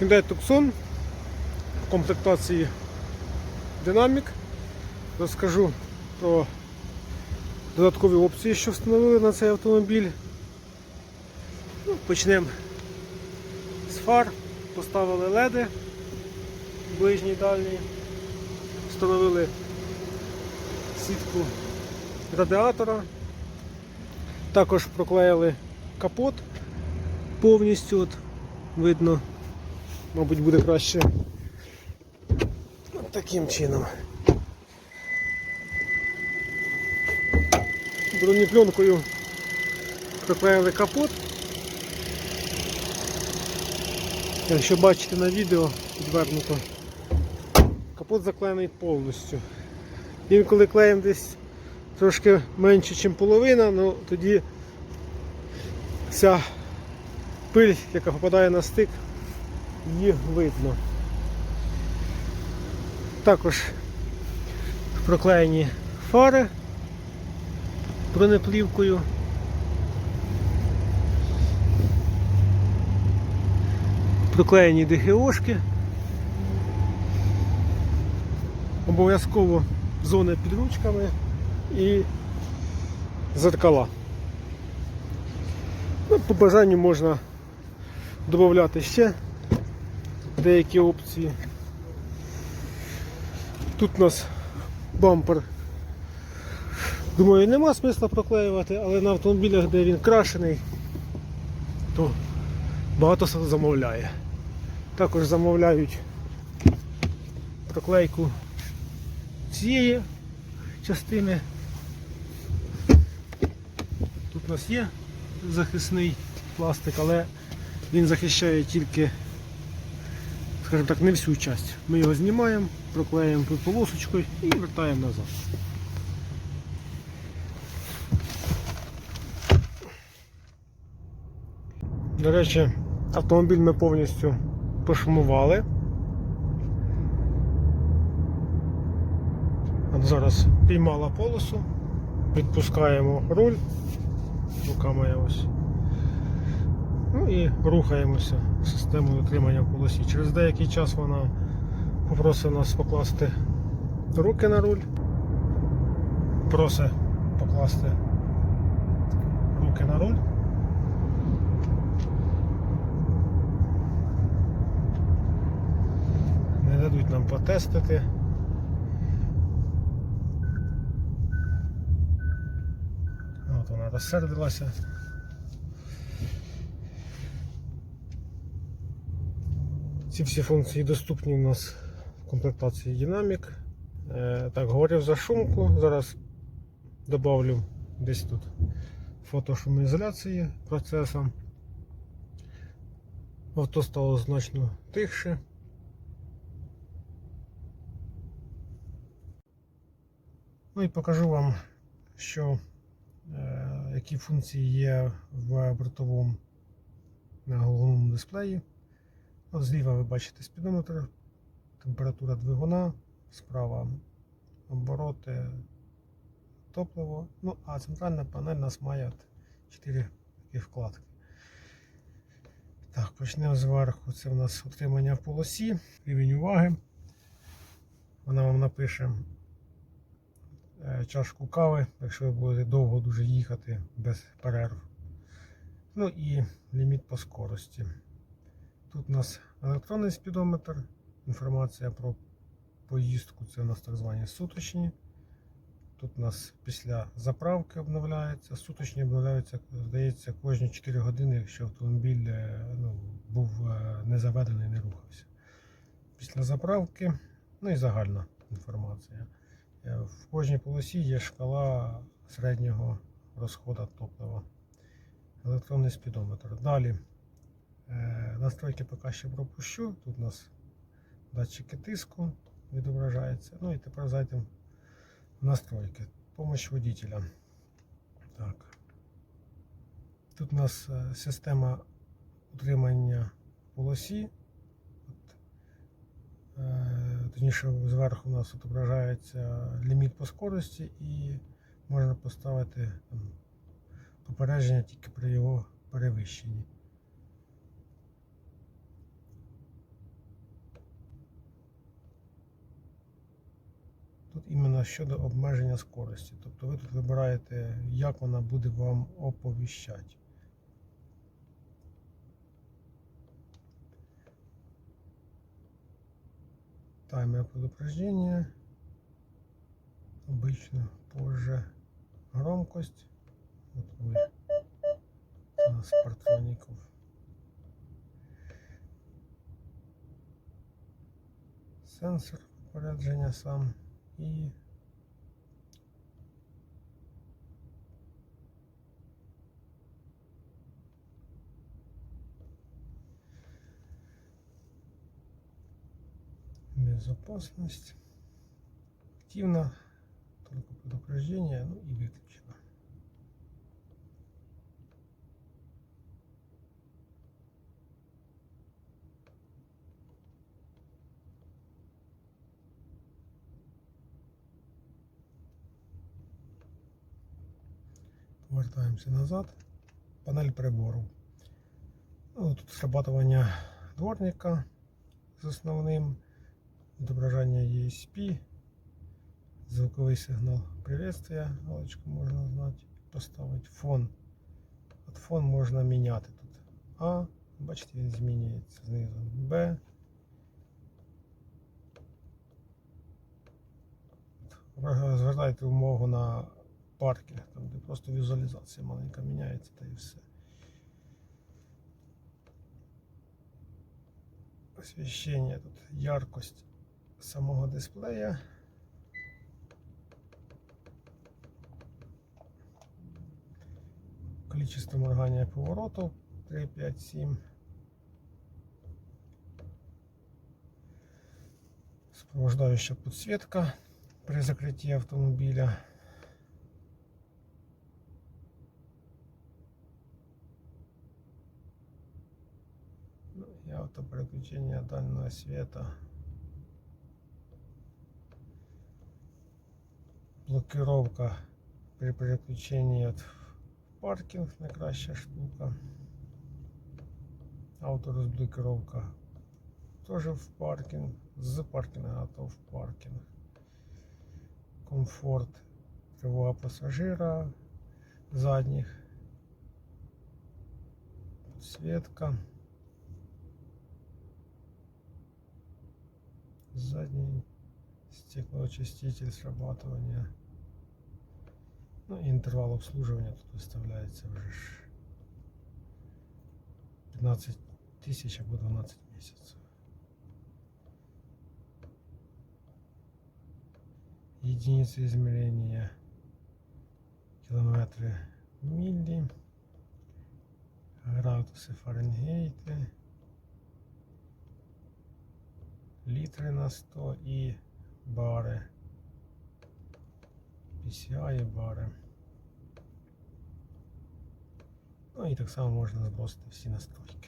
Hyundai Tucson в комплектації Dynamic. Розкажу про додаткові опції, що встановили на цей автомобіль. Ну, почнемо з фар. Поставили леди ближній дальній. Встановили сітку радіатора. Також проклеїли капот повністю. От, видно, мабуть, буде краще От таким чином. Бронепленкою проклеїли капот. Якщо бачите на відео відвернуто, капот заклеєний повністю. Він коли клеїмо десь трошки менше, ніж половина, ну тоді вся пиль, яка попадає на стик, її видно. Також проклеєні фари бронеплівкою. Проклеєні ДГОшки. Обов'язково зона під ручками і зеркала. Ну, по бажанню можна додати ще деякі опції. Тут у нас бампер. Думаю, нема смисла проклеювати, але на автомобілях, де він крашений, то багато замовляє. Також замовляють проклейку цієї частини. Тут у нас є захисний пластик, але він захищає тільки, скажімо так, не всю часть. Ми його знімаємо, проклеїмо тут полосочкою і вертаємо назад. До речі, автомобіль ми повністю пошумували. Зараз піймала полосу, відпускаємо руль, рука моя ось. Ну і рухаємося системою утримання в полосі. Через деякий час вона попросить нас покласти руки на руль, просить покласти руки на руль. Не дадуть нам потестити. От вона розсердилася. Ці всі функції доступні у нас в комплектації Dynamic. Е, Так, говорив за шумку. Зараз добавлю десь тут фото шумоізоляції процесом. Авто стало значно тихше. Ну і покажу вам, що е, які функції є в бортовому на головному дисплеї. Зліва ви бачите спідометр, температура двигуна, справа обороти, топливо. Ну, а центральна панель у нас має 4 такі вкладки. Так, почнемо зверху. Це у нас утримання в полосі, рівень уваги. Вона вам напише е, чашку кави, якщо ви будете довго дуже їхати без перерв. Ну і ліміт по скорості. Тут у нас електронний спідометр, інформація про поїздку, це у нас так звані суточні. Тут у нас після заправки обновляється. Суточні обновляються, здається, кожні 4 години, якщо автомобіль е, ну, був е, не заведений, не рухався. Після заправки, ну і загальна інформація. Е, В кожній полосі є шкала середнього розходу топлива. Електронний спідометр. Далі настройки поки ще пропущу. Тут у нас датчики тиску відображаються. Ну і тепер зайдемо в настройки. Помощь водителя. Так. Тут у нас е, система утримання полосі. От, е, Точніше, зверху у нас відображається ліміт по скорості і можна поставити попередження тільки при його перевищенні. тут іменно щодо обмеження скорості. Тобто ви тут вибираєте, як вона буде вам оповіщати. Таймер предупреждения. Обычно позже громкость. Вот вы. Это у нас спортсменников. Сенсор попередження сам І безопасность. Активно. Только предупреждение ну и выключено Повертаємося назад. Панель прибору. Ну, тут срабатування дворника з основним, відображення ESP, звуковий сигнал приветствия, галочку можна знати, поставити фон. От фон можна міняти тут. А, бачите, він змінюється знизу. Б. Звертайте увагу на паркінг, там де просто візуалізація маленька міняється та і все. Освіщення тут яркость самого дисплея. Количество моргання повороту 3, 5, 7. Сопровождающая подсветка при закрытии автомобиля. и автопереключение дальнего света. Блокировка при переключении от паркінг найкраща штука. Авторозблокировка теж в паркінг. З паркінга то в паркінг. Комфорт, тривога пасажира задніх. Підсвітка. Задний стеклоочиститель срабатывания. Ну і інтервал обслуживання тут виставляється вже ж 15 тисяч або 12 місяців. Единицы измерения километры милли, градусы Фаренгейта, Литри на 100 і бари. PCI бари. Ну і так само можна збросити всі настройки.